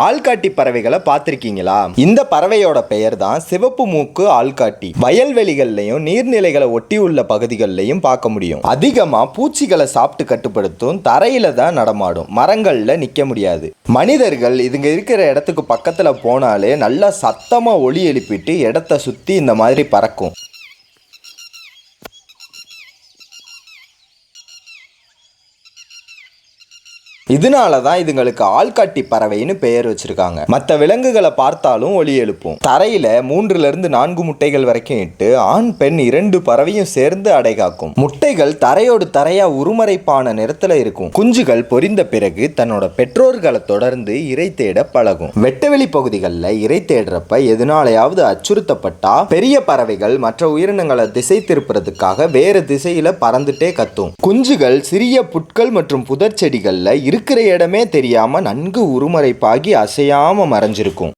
ஆள்காட்டி பறவைகளை பார்த்துருக்கீங்களா? இந்த பறவையோட பெயர் தான் சிவப்பு மூக்கு ஆள்காட்டி. வயல்வெளிகள்லையும் நீர்நிலைகளை ஒட்டி உள்ள பகுதிகள்லையும் பார்க்க முடியும். அதிகமாக பூச்சிகளை சாப்பிட்டு கட்டுப்படுத்தும் தரையில தான் நடமாடும். மரங்களில் நிற்க முடியாது. மனிதர்கள் இதுங்க இருக்கிற இடத்துக்கு பக்கத்தில் போனாலே நல்லா சத்தமாக ஒளி எழுப்பிட்டு இடத்த சுற்றி இந்த மாதிரி பறக்கும். இதனால தான் இதுங்களுக்கு ஆள்காட்டி பறவைன்னு பெயர் வச்சிருக்காங்க. மற்ற விலங்குகளை பார்த்தாலும் ஒலி எழுப்பும். தரையில மூன்றுல இருந்து நான்கு முட்டைகள் வரைக்கும் இட்டு ஆண் பெண் இரண்டு பறவையும் சேர்ந்து அடை காக்கும். முட்டைகள் தரையோடு தரையா உருமறைப்பான நிறத்துல இருக்கும். குஞ்சுகள் பொரிந்த பிறகு தன்னோட பெற்றோர்களை தொடர்ந்து இறை தேட பழகும். வெட்டவெளி பகுதிகளில் இறை தேடுறப்ப எதனாலையாவது அச்சுறுத்தப்பட்டா பெரிய பறவைகள் மற்ற உயிரினங்களை திசை திருப்புறதுக்காக வேறு திசையில பறந்துட்டே கத்தும். குஞ்சுகள் சிறிய புட்கள் மற்றும் புதர் செடிகள்ல இருக்கிற இடமே தெரியாம நன்கு உருமறைப்பாகி அசையாம மறைஞ்சிருக்கும்.